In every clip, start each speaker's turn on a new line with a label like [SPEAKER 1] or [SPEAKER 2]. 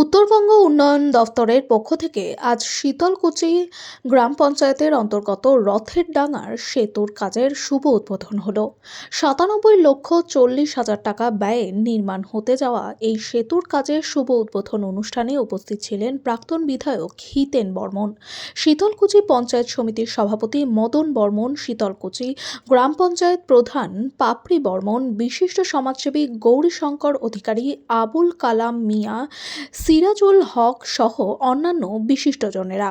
[SPEAKER 1] উত্তরবঙ্গ উন্নয়ন দফতরের পক্ষ থেকে আজ শীতলকুচি গ্রাম পঞ্চায়েতের অন্তর্গত রথের ডাঙার সেতুর কাজের শুভ উদ্বোধন হলো। সাতানব্বই লক্ষ চল্লিশ হাজার টাকা ব্যয়ে নির্মাণ হতে যাওয়া এই সেতুর কাজের শুভ উদ্বোধন অনুষ্ঠানে উপস্থিত ছিলেন প্রাক্তন বিধায়ক হিতেন বর্মন। শীতলকুচি পঞ্চায়েত সমিতির সভাপতি মদন বর্মন, শীতলকুচি গ্রাম পঞ্চায়েত প্রধান পাপড়ি বর্মন, বিশিষ্ট সমাজসেবী গৌরীশঙ্কর অধিকারী আবুল কালাম মিয়া সিরাজুল হক সহ অন্যান্য বিশিষ্টজনেরা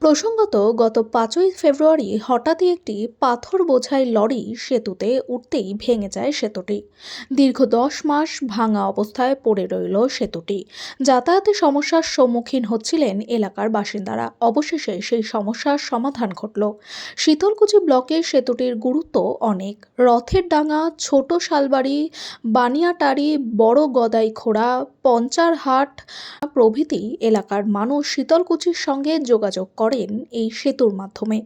[SPEAKER 1] প্রসঙ্গত, গত পাঁচই ফেব্রুয়ারি হঠাৎই একটি পাথর বোঝাই লরি সেতুতে উঠতেই ভেঙে যায় সেতুটি। দীর্ঘ দশ মাস ভাঙা অবস্থায় পড়ে রইল সেতুটি। যাতায়াতে সমস্যার সম্মুখীন হচ্ছিলেন এলাকার বাসিন্দারা। অবশেষে সেই সমস্যার সমাধান ঘটল। শীতলকুচি ব্লকে সেতুটির গুরুত্ব অনেক। রথের ডাঙা, ছোট শালবাড়ি বানিয়াটারি বড় গদাইখোড়া পঞ্চারহাট প্রভৃতি এলাকার মানুষ শীতলকুচির সঙ্গে যোগাযোগ করেন এই সেতুর মাধ্যমে।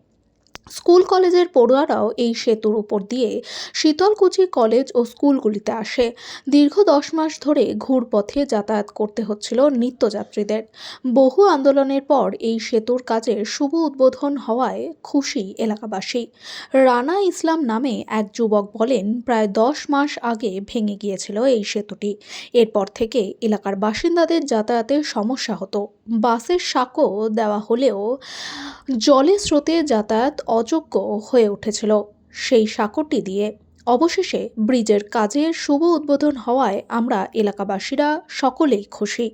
[SPEAKER 1] স্কুল কলেজের পড়ুয়ারাও এই সেতুর উপর দিয়ে শীতলকুচি কলেজ ও স্কুলগুলিতে আসে। দীর্ঘ দশ মাস ধরে ঘুরপথে যাতায়াত করতে হচ্ছিল নিত্যযাত্রীদের। বহু আন্দোলনের পর এই সেতুর কাজের শুভ উদ্বোধন হওয়ায় খুশি এলাকাবাসী। রানা ইসলাম নামে এক যুবক বলেন, প্রায় দশ মাস আগে ভেঙে গিয়েছিল এই সেতুটি। এরপর থেকে এলাকার বাসিন্দাদের যাতায়াতের সমস্যা হতো। বাসের সাঁকো দেওয়া হলেও জলের স্রোতে যাতায়াত অযোগ্য হয়ে উঠেছিল। সেই সাঁকোটি দিয়ে অবশেষে ব্রিজের কাজের শুভ উদ্বোধন হওয়ায় আমরা এলাকাবাসীরা সকলেই খুশি।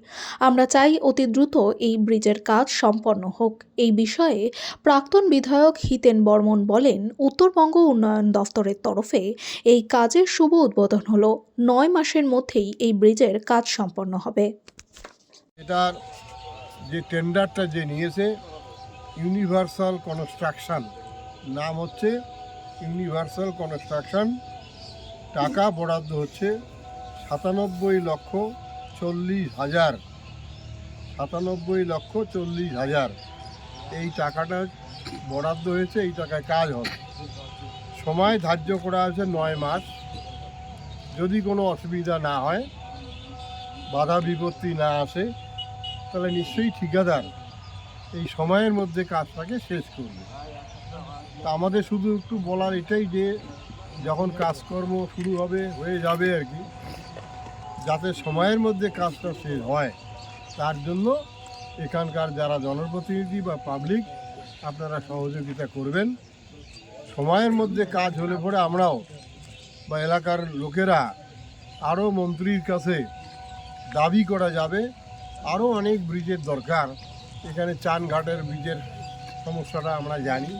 [SPEAKER 1] আমরা চাই অতি দ্রুত এই ব্রিজের কাজ সম্পন্ন হোক। এই বিষয়ে প্রাক্তন বিধায়ক হিতেন বর্মন বলেন, উত্তরবঙ্গ উন্নয়ন দফতরের তরফে এই কাজের শুভ উদ্বোধন হলো। নয় মাসের মধ্যেই এই ব্রিজের কাজ সম্পন্ন হবে।
[SPEAKER 2] যে টেন্ডারটা যে নিয়েছে, ইউনিভার্সাল কনস্ট্রাকশন। নাম হচ্ছে ইউনিভার্সাল কনস্ট্রাকশন। টাকা বরাদ্দ হচ্ছে সাতানব্বই লক্ষ চল্লিশ হাজার। সাতানব্বই লক্ষ চল্লিশ হাজার। এই টাকাটা বরাদ্দ হয়েছে, এই টাকায় কাজ হবে। সময় ধার্য করা আছে নয় মাস। যদি কোনো অসুবিধা না হয়, বাধা বিপত্তি না আসে, তাহলে নিশ্চয়ই ঠিকাদার এই সময়ের মধ্যে কাজটাকে শেষ করবে। তা আমাদের শুধু একটু বলার এটাই যে, যখন কাজকর্ম শুরু হবে, হয়ে যাবে আর কি, যাতে সময়ের মধ্যে কাজটা শেষ হয়, তার জন্য এখানকার যারা জনপ্রতিনিধি বা পাবলিক আপনারা সহযোগিতা করবেন। সময়ের মধ্যে কাজ হলে পরে আমরাও বা এলাকার লোকেরা আরও মন্ত্রীর কাছে দাবি করা যাবে। আরও অনেক ব্রিজের দরকার। এখানে চানঘাটের ব্রিজের সমস্যাটা আমরা জানি।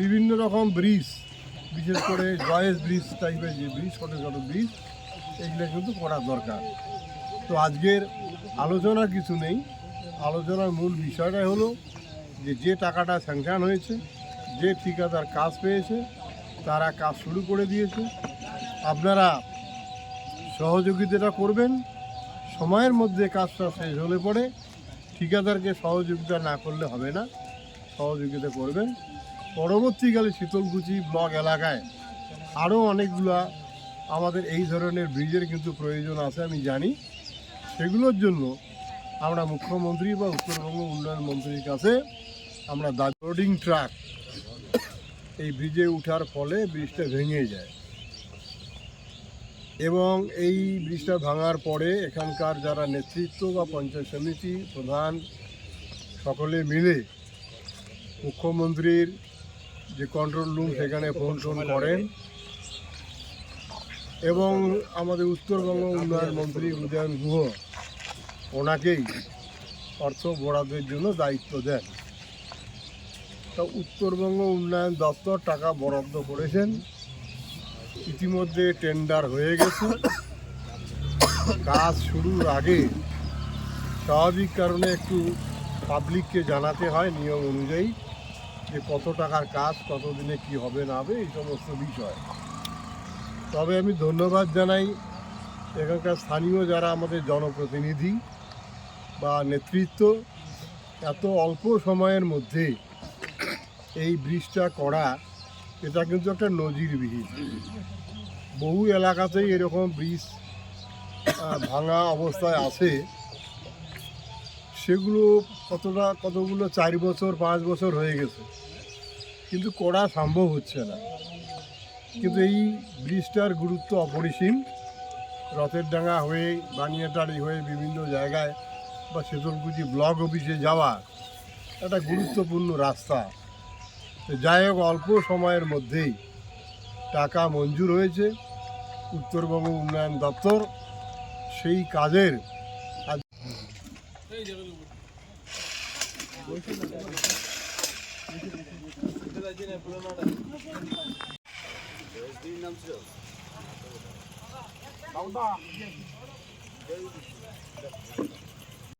[SPEAKER 2] বিভিন্ন রকম ব্রিজ, বিশেষ করে জয়েস ব্রিজ টাইপের যে ব্রিজ, ছোটো ছোটো ব্রিজ, এগুলো কিন্তু করা দরকার। তো আজকের আলোচনা কিছু নেই। আলোচনার মূল বিষয়টা হলো যে যে টাকাটা স্যাংশন হয়েছে, যে ঠিকাদার কাজ পেয়েছে, তারা কাজ শুরু করে দিয়েছে। আপনারা সহযোগিতাটা করবেন, সময়ের মধ্যে কাজটা শেষ হলে পরে ঠিকাদারকে সহযোগিতা না করলে হবে না। সহযোগিতা করবেন। পরবর্তীকালে শীতলকুচি ব্লক এলাকায় আরও অনেকগুলা আমাদের এই ধরনের ব্রিজের কিন্তু প্রয়োজন আছে, আমি জানি। সেগুলোর জন্য আমরা মুখ্যমন্ত্রী বা উত্তরবঙ্গ উন্নয়ন মন্ত্রীর কাছে আমরা লোডিং ট্রাক এই ব্রিজে ওঠার ফলে ব্রিজটা ভেঙে যায়। এবং এই ব্রিজটা ভাঙার পরে এখানকার যারা নেতৃত্ব বা পঞ্চায়েত সমিতি প্রধান সকলে মিলে মুখ্যমন্ত্রীর যে কন্ট্রোল রুম সেখানে ফোন টোন করেন এবং আমাদের উত্তরবঙ্গ উন্নয়ন মন্ত্রী উদয়ন গুহ ওনাকেই অর্থ বরাদ্দের জন্য দায়িত্ব দেন। তা উত্তরবঙ্গ উন্নয়ন দপ্তর টাকা বরাদ্দ করেছেন। ইতিমধ্যে টেন্ডার হয়ে গেছে। কাজ শুরুর আগে স্বাভাবিক কারণে একটু পাবলিককে জানাতে হয় নিয়ম অনুযায়ী। যে কত টাকার কাজ কত দিনে কি হবে না হবে, এই সমস্ত বিষয়। তবে আমি ধন্যবাদ জানাই এখানকার স্থানীয় যারা আমাদের জনপ্রতিনিধি বা নেতৃত্ব, এত অল্প সময়ের মধ্যে এই ব্রিজটা করা, এটা কিন্তু একটা নজিরবিহীন। বহু এলাকাতেই এরকম ব্রিজ ভাঙা অবস্থায় আছে। সেগুলো কতটা, কতগুলো চার বছর, পাঁচ বছর হয়ে গেছে। কিন্তু করা সম্ভব হচ্ছে না। কিন্তু এই ব্রিজটার গুরুত্ব অপরিসীম। রথের ডাঙা হয়ে বানিয়াটারি হয়ে বিভিন্ন জায়গায় বা শীতলকুচি ব্লক অফিসে যাওয়া একটা গুরুত্বপূর্ণ রাস্তা। যাই হোক, অল্প সময়ের মধ্যেই টাকা মঞ্জুর হয়েছে। উত্তরবঙ্গ উন্নয়ন দপ্তর সেই কাজের Давайте напереможно.